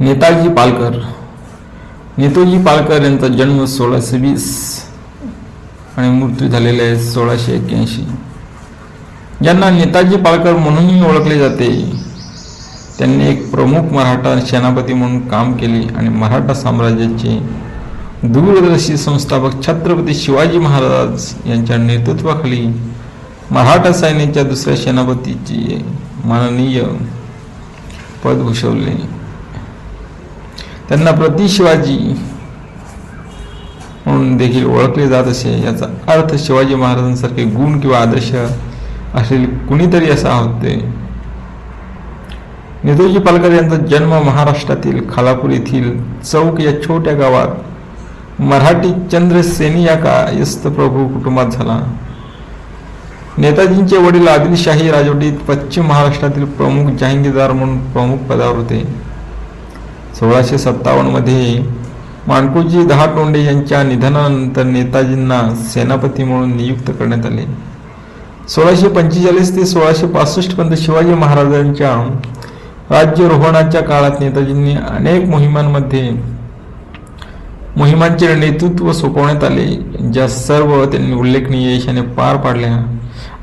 नेताजी पालकर. नेताजी पालकर यांचा जन्म सोळाशे वीस आणि मृत्यू झालेला आहे सोळाशे एक्क्याऐंशी. ज्यांना नेताजी पालकर म्हणूनही ओळखले जाते त्यांनी एक प्रमुख मराठा सेनापती म्हणून काम केले आणि मराठा साम्राज्याचे दूरदर्शी संस्थापक छत्रपती शिवाजी महाराज यांच्या नेतृत्वाखाली मराठा सैन्याच्या दुसऱ्या सेनापतीचे माननीय पद भूषवले. त्यांना प्रति शिवाजी म्हणून देखील ओळखले जात असे. याचा अर्थ शिवाजी महाराजांसारखे गुण किंवा आदर्श असलेले कुणीतरी असा होते. नेतोजी पालकर यांचा जन्म महाराष्ट्रातील खालापूर येथील चौक या छोट्या गावात. मराठी चंद्रसेनी या कायस्थ प्रभू कुटुंबात झाला. नेताजींचे वडील आदिलशाही राजवटीत पश्चिम महाराष्ट्रातील प्रमुख जहांगीरदार म्हणून प्रमुख पदावर होते. सोळाशे सत्तावन्नमध्ये मध्ये दहा टोंडे यांच्या निधनानंतर नेताजींना सेनापती म्हणून नियुक्त करण्यात आले. सोळाशे पंचेचाळीस ते सोळाशे पासष्ट पर्यंत शिवाजी महाराजांच्या राज्यरोहणाच्या काळात नेताजींनी अनेक मोहिमांमध्ये मोहिमांचे नेतृत्व सोपवण्यात आले ज्या सर्व त्यांनी उल्लेखनीय यशाने पार पाडल्या.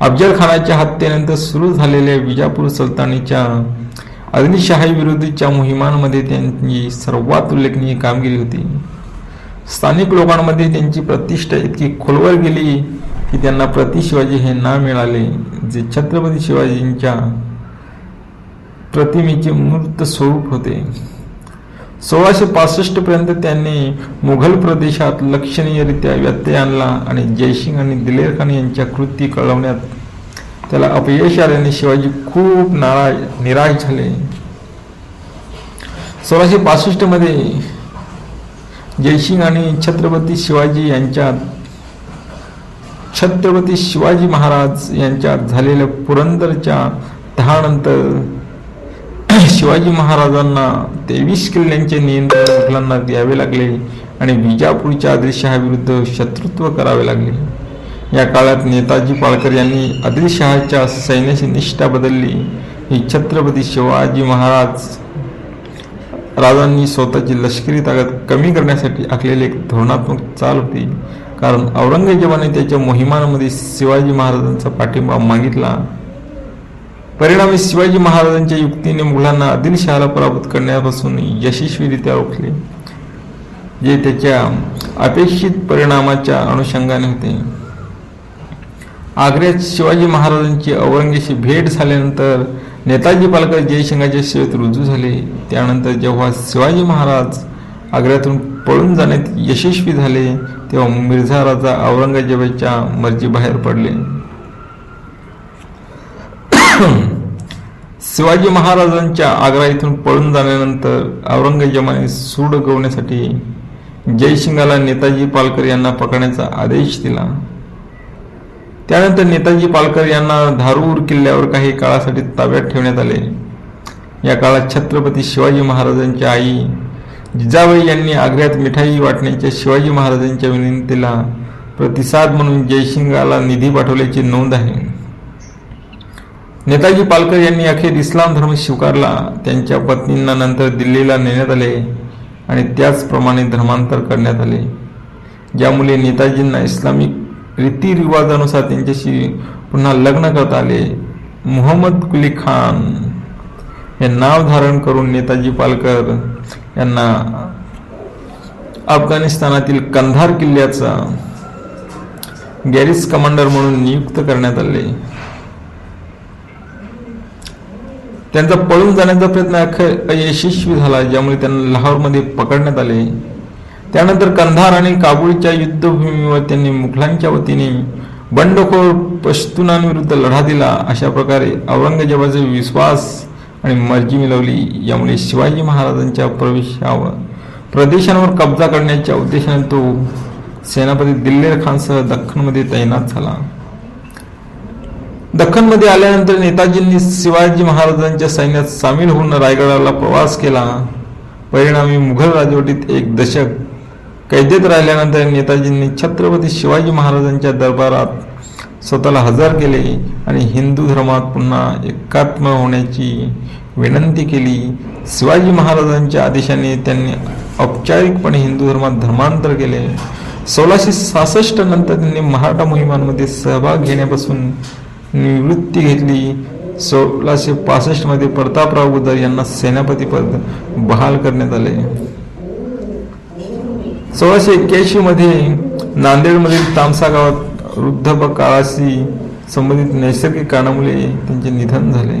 अफजल खानाच्या हत्येनंतर सुरू झालेल्या विजापूर सुलतानीच्या आदिलशाही विरोधीच्या मोहिमांमध्ये त्यांची सर्वात उल्लेखनीय कामगिरी होती. स्थानिक लोकांमध्ये त्यांची प्रतिष्ठा इतकी खोलवर गेली की त्यांना प्रति शिवाजी हे नाव मिळाले जे छत्रपती शिवाजींच्या प्रतिमेचे मूर्त स्वरूप होते. सोळाशे पासष्ट पर्यंत त्यांनी मुघल प्रदेशात लक्षणीयरित्या व्यत्यय आणला आणि जयसिंग आणि दिलेर खान यांच्या कृती कळवण्यात त्याला अपयश आल्याने शिवाजी खूप नाराज निराश झाले. सोळाशे पासष्टमध्ये जयसिंग आणि छत्रपती शिवाजी यांच्यात छत्रपती शिवाजी महाराज यांच्यात झालेल्या पुरंदरच्या तहानंतर शिवाजी महाराजांना तेवीस किल्ल्यांचे नियंत्रण मुघलांना द्यावे लागले आणि विजापूरच्या आदिलशहाविरुद्ध शत्रुत्व करावे लागले. या काळात नेताजी पाळकर यांनी आदिलशहाच्या सैन्याची निष्ठा बदलली. ही छत्रपती शिवाजी महाराज राजांनी स्वतःची लष्करी ताकद कमी करण्यासाठी आखलेली एक धोरणात्मक चाल होती. कारण औरंगजेबाने त्याच्या मोहिमांमध्ये शिवाजी महाराजांचा पाठिंबा मागितला. परिणामी शिवाजी महाराजांच्या युक्तीने मुलांना आदिलशहाला पराभूत करण्यापासून यशस्वीरित्या रोखले जे त्याच्या अपेक्षित परिणामाच्या अनुषंगाने होते. आग्र्यात शिवाजी महाराजांची औरंगजेशी भेट झाल्यानंतर नेताजी पालकर जयसिंगाच्या सेवेत रुजू झाले. त्यानंतर जेव्हा शिवाजी महाराज आग्र्यातून पळून जाण्यात यशस्वी झाले तेव्हा मिर्झा राजा औरंगजेबाच्या मर्जीबाहेर पडले. शिवाजी महाराजांच्या आग्रा इथून पळून जाण्यानंतर औरंगजेबाने सूड गवण्यासाठी जयसिंगाला नेताजी पालकर यांना पकडण्याचा आदेश दिला. त्यानंतर नेताजी पालकर यांना धारूर किल्ल्यावर काही काळासाठी ताब्यात ठेवण्यात आले. या काळात छत्रपती शिवाजी महाराजांच्या आई जिजाबाई यांनी आग्र्यात मिठाई वाटण्याच्या शिवाजी महाराजांच्या विनंतीला प्रतिसाद म्हणून जयसिंगाला निधी पाठवल्याची नोंद आहे. नेताजी पालकर यांनी अखेर इस्लाम धर्म स्वीकारला. त्यांच्या पत्नींना नंतर दिल्लीला नेण्यात आले आणि त्याचप्रमाणे धर्मांतर करण्यात आले. ज्यामुळे नेताजींना इस्लामिक रीतिरिवाजानुसार त्यांच्याशी पुन्हा लग्न करत आले. मोहम्मद कुली खान हे नाव धारण करून नेताजी पालकर यांना अफगाणिस्तानातील कंधार किल्ल्याचा गॅरिस कमांडर म्हणून नियुक्त करण्यात आले. त्यांचा पळून जाण्याचा प्रयत्न अख अयशस्वी झाला ज्यामुळे त्यांना लाहोरमध्ये पकडण्यात आले. त्यानंतर कंधार आणि काबूलच्या युद्धभूमीवर त्यांनी मुघलांच्या वतीने बंडखोर पश्तुनांविरुद्ध लढा दिला. अशा प्रकारे औरंगजेबाचे विश्वास आणि मर्जी मिळवली. यामुळे शिवाजी महाराजांच्या प्रवेशावर प्रदेशांवर कब्जा करण्याच्या उद्देशाने तो सेनापती दिल्लेर खानसह दख्खनमध्ये तैनात झाला. दख्खनमध्ये आल्यानंतर नेताजींनी शिवाजी महाराजांच्या सैन्यात सामील होऊन रायगडाला प्रवास केला. परिणामी मुघल राजवटीत एक दशक कैदेत राहिल्यानंतर नेताजींनी छत्रपती शिवाजी महाराजांच्या दरबारात स्वतःला हजर केले आणि हिंदू धर्मात पुन्हा एकात्म होण्याची विनंती केली. शिवाजी महाराजांच्या आदेशाने त्यांनी औपचारिकपणे हिंदू धर्मात धर्मांतर केले. सोळाशे सहासष्ट नंतर त्यांनी मराठा मोहिमांमध्ये सहभाग घेण्यापासून निवृत्ती घेतली. सोळाशे पासष्टमध्ये प्रतापराव गुदर यांना सेनापती पद बहाल करण्यात आले. सोळाशे एक्क्याऐंशी मध्ये नांदेडमधील तामसा गावात वृद्ध काळाशी संबंधित नैसर्गिक कारणामुळे त्यांचे निधन झाले.